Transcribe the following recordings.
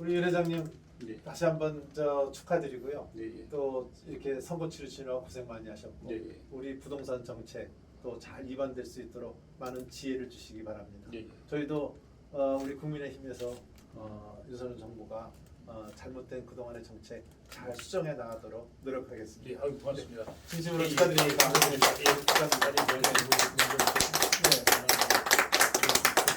우리 윤 회장님 네. 다시 한번 저 축하드리고요. 네, 예. 또 이렇게 선거 치르시느라 고생 많이 하셨고 네, 예. 우리 부동산 정책 또 잘 입안될 수 있도록 많은 지혜를 주시기 바랍니다. 네, 예. 저희도 어, 우리 국민의힘에서 어, 윤석열 정부가 어, 잘못된 그동안의 정책 잘 수정해 나가도록 노력하겠습니다. 네, 아유 고맙습니다. 진심으로 예, 예. 축하드립니다. 감사합니다. 네, 예, 축하드립니다. 많이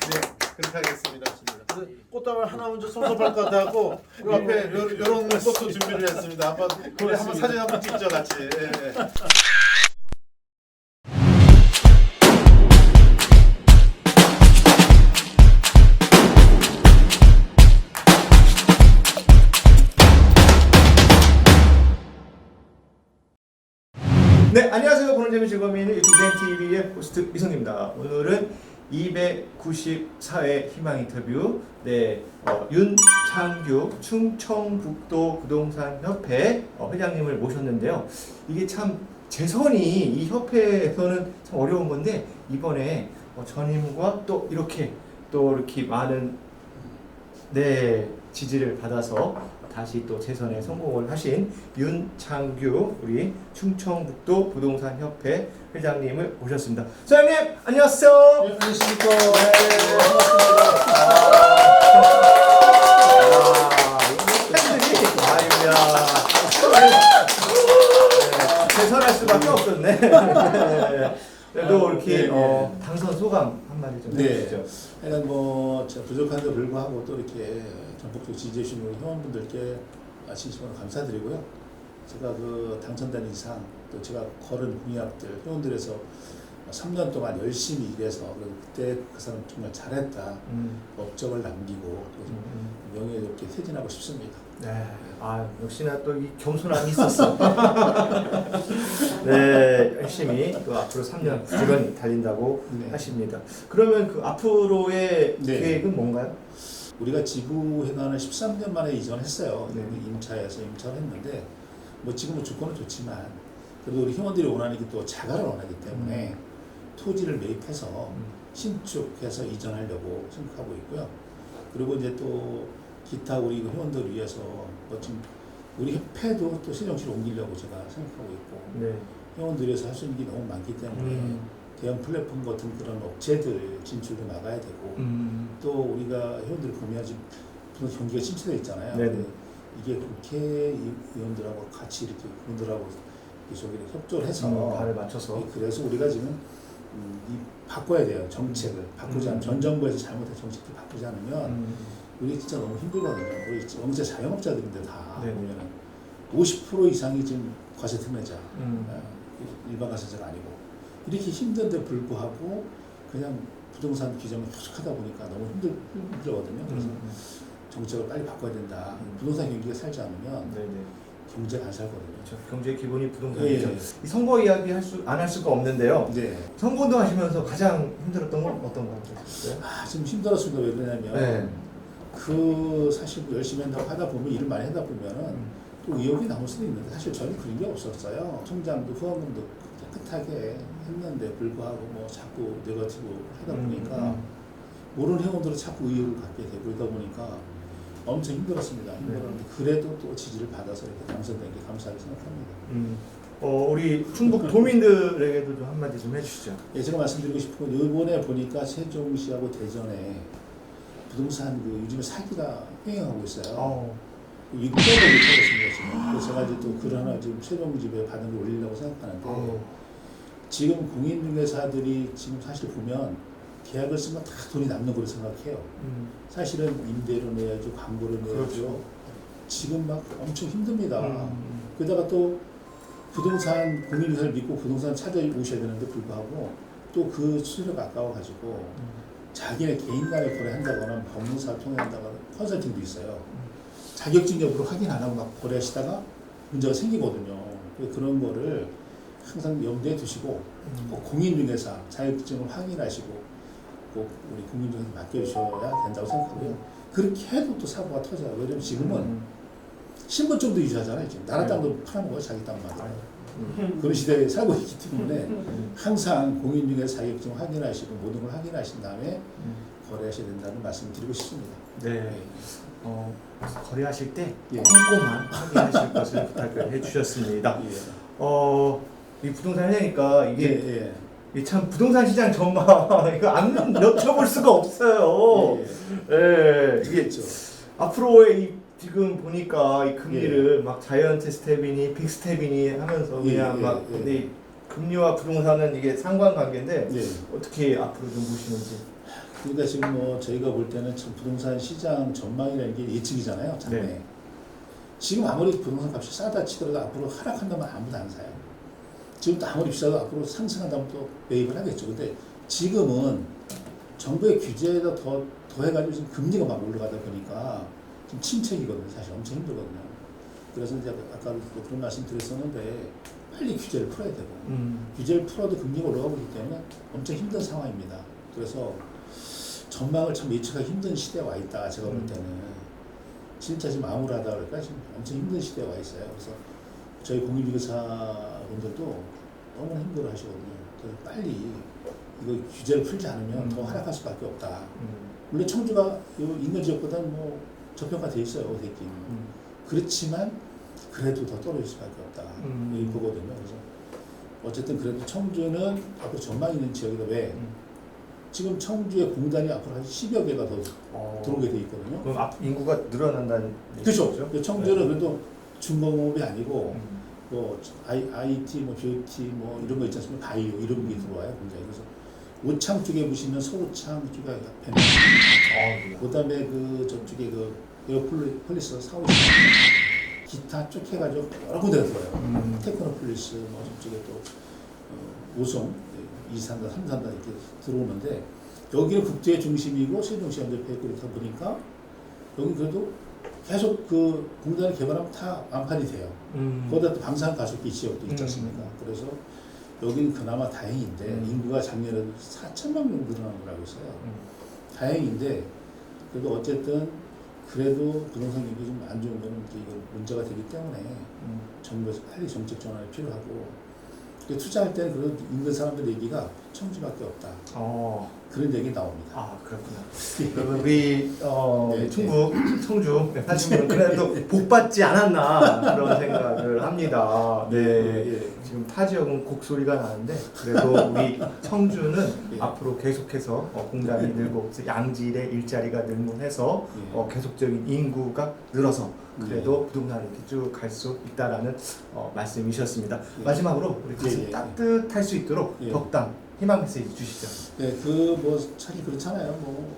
네, 그렇게 하겠습니다. 예. 그래서 꽃다발 하나 먼저 섭섭할 것 같고 요 앞에 요, 요런 것도 준비를 했습니다. 한번 우리 한번 사진 한번 찍죠 같이. 예, 예. 네, 안녕하세요. 보는 재미 즐거움이 있는 유튜브 TV의 호스트 이성입니다. 오늘은 294회 희망 인터뷰, 네, 어, 윤창규 충청북도 부동산 협회 어, 회장님을 모셨는데요. 이게 참 재선이 이 협회에서는 참 어려운 건데 이번에 어, 전임과 또 이렇게 또 이렇게 많은 네 지지를 받아서 다시 또 재선에 성공을 하신 윤창규 우리 충청북도 부동산 협회 회장님을 모셨습니다. 소장님 안녕하세요. 네, 안녕하십니까. 팬들이 아유야 재선할 수밖에 없었네. 그래도 아유, 이렇게 네, 어, 당선 소감 한마디 좀 네. 해주시죠. 하여간 뭐 제가 부족한데 불구하고 또 이렇게 전폭적으로 지지해 주신 우리 회원분들께 진심으로 감사드리고요. 제가 그 당선된 이상 또 제가 걸은 공약들 회원들에서 3년 동안 열심히 일해서 그때 그 사람 정말 잘했다 음, 업적을 남기고 또 음, 음. 명예롭게 퇴진하고 싶습니다. 네, 아 역시나 또 이 겸손함이 있었어. 네, 열심히 또 앞으로 3년 부지런히 달린다고 네. 하십니다. 그러면 그 앞으로의 네. 계획은 뭔가요? 우리가 지부 회관을 13년 만에 이전했어요. 네. 임차에서 임차를 했는데 뭐 지금은 조건은 좋지만 그래도 우리 회원들이 원하는 게 또 자가를 원하기 때문에 토지를 매입해서 음. 신축해서 이전하려고 생각하고 있고요. 그리고 이제 또 기타 우리 그 회원들을 위해서 뭐 지금 우리 협회도 또 세종시로 옮기려고 제가 생각하고 있고 네. 회원들에서 할 수 있는 게 너무 많기 때문에 음. 대형 플랫폼 같은 그런 업체들 진출도 나가야 되고 음. 또 우리가 회원들이 보면 지금 경기가 침체되어 있잖아요. 근데 이게 국회 의원들하고 같이 이렇게 그분들하고 계속 협조를 해서 음, 발을 맞춰서. 예, 그래서 우리가 지금 음, 이 바꿔야 돼요 정책을 바꾸지 않으면 음. 전 정부에서 잘못된 정책을 바꾸지 않으면 음. 우리 진짜 너무 힘들거든요. 우리 영세 자영업자들인데 다 네네. 보면은 50% 이상이 지금 과세 특례자 음. 어, 일반 과세자가 아니고 이렇게 힘든데 불구하고 그냥 부동산 규정을 계속 하다 보니까 너무 힘들, 힘들거든요. 그래서 음. 정책을 빨리 바꿔야 된다. 음. 부동산 경기가 살지 않으면 네네. 경제가 안 살거든요. 그렇죠. 경제 기본이 예, 부동산이죠. 예. 이 선거 이야기 할 수 안 할 수가 없는데요. 네. 선거운동 하시면서 가장 힘들었던 건 어떤 거 같으셨어요? 아, 지금 힘들었습니다. 왜 그러냐면 네. 그 사실 뭐 열심히 한다고 하다 보면 일을 많이 하다 보면은 음. 또 의욕이 나올 수도 있는데 사실 저는 그런 게 없었어요. 총장도 후원금도 깨끗하게 했는데 불구하고 뭐 자꾸 네거티브 하다 보니까 음. 모르는 회원들은 자꾸 의욕을 갖게 되고 그러다 보니까 엄청 힘들었습니다. 힘들었는데 그래도 또 지지를 받아서 이렇게 당선된 게 감사하게 생각합니다. 음. 어, 우리 충북 도민들에게도 좀 한마디 좀 해주시죠. 예, 제가 말씀드리고 싶은 건 이번에 보니까 세종시하고 대전에 부동산 그 요즘에 사기가 횡행하고 있어요. 어. 빼고 못하겠습니다 지금. 그래서 제가 이제 또 글 하나 지금 세종 집에 받은 걸 올리려고 생각하는데 어. 지금 공인중개사들이 지금 사실 보면 계약을 쓰면 다 돈이 남는 거로 생각해요. 음. 사실은 임대료 내야죠, 광고를 내야죠. 그렇죠. 지금 막 엄청 힘듭니다. 음. 게다가 또 부동산 공인중개사를 믿고 부동산 찾아오셔야 되는데 불구하고 또 그 수수료가 아까워가지고 음. 자기네 개인 간에 거래한다거나 법무사 통해한다거나 컨설팅도 있어요. 자격증 여부를 확인 안 하고 막 거래하시다가 문제가 생기거든요. 그런 거를 항상 염두에 두시고 음. 꼭 공인중개사 자격증을 확인하시고 꼭 우리 공인중개사 맡겨주셔야 된다고 생각하고요. 그렇게 해도 또 사고가 터져요. 왜냐면 지금은 음. 신분증도 유지하잖아요. 지금 나라 네. 땅도 팔아먹어요. 자기 땅만. 아유. 음. 그런 시대에 살고 있기 때문에 음. 항상 공인중개사 자격증 확인하시고 모든 걸 확인하신 다음에 음. 거래하셔야 된다는 말씀을 드리고 싶습니다. 네. 네. 어, 거래하실 때 예. 꼼꼼한 확인하실 것을 부탁을 해주셨습니다. 예. 어, 이 부동산 회장이니까 예, 이게 예. 이게 참 부동산 시장 전망 이거 안 여쭤볼 수가 없어요. 예, 예, 예. 이게 그렇죠. 앞으로의 이 지금 보니까 이 금리를 막 자이언트 스텝이니 빅 스텝이니 하면서 예, 그냥 예, 막 예. 근데 이 금리와 부동산은 이게 상관관계인데 예. 어떻게 앞으로 좀 보시는지. 그러니까 지금 뭐 저희가 볼 때는 참 부동산 시장 전망이라는 게 예측이잖아요. 장래. 네. 지금 아무리 부동산 값이 싸다 치더라도 앞으로 하락한다면 아무도 안 사요. 지금 또 아무리 비싸도 앞으로 상승한다면 또 매입을 하겠죠. 근데 지금은 정부의 규제에다 더, 더 해가지고 지금 금리가 막 올라가다 보니까 좀 침체기거든요. 사실 엄청 힘들거든요. 그래서 이제 아까 또 그런 말씀 드렸었는데 빨리 규제를 풀어야 되고 음. 규제를 풀어도 금리가 올라가고 있기 때문에 엄청 힘든 상황입니다. 그래서 전망을 참 예측하기 힘든 시대에 와 있다. 제가 볼 음. 때는 진짜 지금 암울하다 그럴까 지금 엄청 힘든 시대에 와 있어요. 그래서 저희 공인중개사 분들도 너무 힘들어 하시거든요. 그래서 빨리 이거 규제를 풀지 않으면 음. 더 하락할 수밖에 없다. 음. 물론 청주가 요 인근 지역보다 뭐 저평가돼 있어요. 어색긴. 음. 그렇지만 그래도 더 떨어질 수밖에 없다. 음. 이거거든요. 그래서 어쨌든 그래도 청주는 앞으로 전망 있는 지역이다. 왜? 음. 지금 청주에 공단이 앞으로 한 10여 개가 더 어. 들어오게 돼 있거든요. 그럼 앞 인구가 늘어난다는 그렇죠. 청주는 네. 그래도 중공업이 아니고 음. 뭐 I, IT, 뭐 뷰티 뭐 이런 거 있지 않습니까? 바이오 이런 게 들어와요. 공장이. 그래서 오창 쪽에 보시면 서우창 쪽에 앞에 어, 그다음에 그 저쪽에 그 에어폴리스 사우스 기타 쭉 해가지고 여러 군데가 들어와요. 음. 테크노폴리스 뭐 저쪽에 또 어, 오송 이산단 삼산단 이렇게 들어오는데 여기는 국제 중심이고 세종시가 옆에 있고 이렇다 보니까 여기 그래도 계속 그 공단을 개발하면 다 완판이 돼요. 음. 거기다 또 방산 가속기 지역도 있지 음. 않습니까? 그래서 여기는 그나마 다행인데 음. 인구가 작년에 4천만 명 늘어난 거라고 했어요. 음. 다행인데 그래도 어쨌든 그래도 부동산 경기 좀 안 좋은 거는 이제 이거 문제가 되기 때문에 음. 정부에서 빨리 정책 전환이 필요하고 그 투자할 때는 그런 인근 사람들 얘기가 청주밖에 없다 어. 그런 얘기 나옵니다. 아 그렇구나. 그러면 우리 어, 네, 충북 청주 사실은 그래도 복 받지 않았나 그런 생각을 합니다. 네. 예, 지금 타 지역은 곡소리가 나는데 그래도 우리 청주는 예. 앞으로 계속해서 어, 공단이 늘고 양질의 일자리가 늘문해서 예. 어, 계속적인 인구가 늘어서 그래도 예. 부동산을 이렇게 쭉 갈 수 있다라는 어, 말씀이셨습니다. 예. 마지막으로 우리 가슴 예, 예. 따뜻할 수 있도록 예. 덕담 희망 메시지 주시죠. 네, 그 뭐 사실 그렇잖아요. 뭐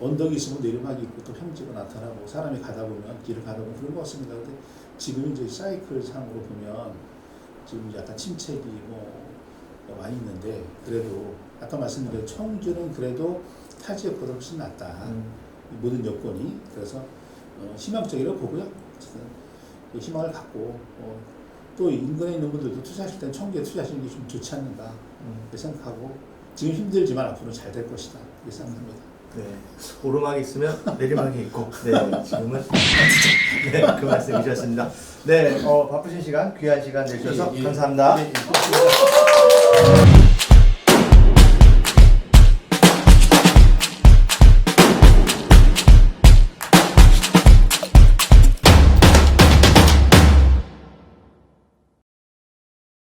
언덕이 있으면 내리막이 있고 또 평지가 나타나고 사람이 가다 보면 길을 가다 보면 그런 것 같습니다. 근데 지금 이제 사이클 상으로 보면 지금 약간 침체기 뭐 많이 있는데 그래도 아까 말씀드린 청주는 그래도 타 지역보다 훨씬 낫다. 음. 이 모든 여건이 그래서 어, 희망적이라고 보고요. 그 희망을 갖고 어, 또 인근에 있는 분들도 투자하실 때는 청주에 투자하시는 게 좀 좋지 않는가 음. 생각하고 지금 힘들지만 앞으로 잘 될 것이다 이렇게 생각합니다. 네. 오르막이 있으면 내리막이 있고, 네. 지금은 네, 그 말씀이셨습니다. 네, 어, 바쁘신 시간, 귀한 시간 내주셔서 예, 예. 감사합니다. 네, 예.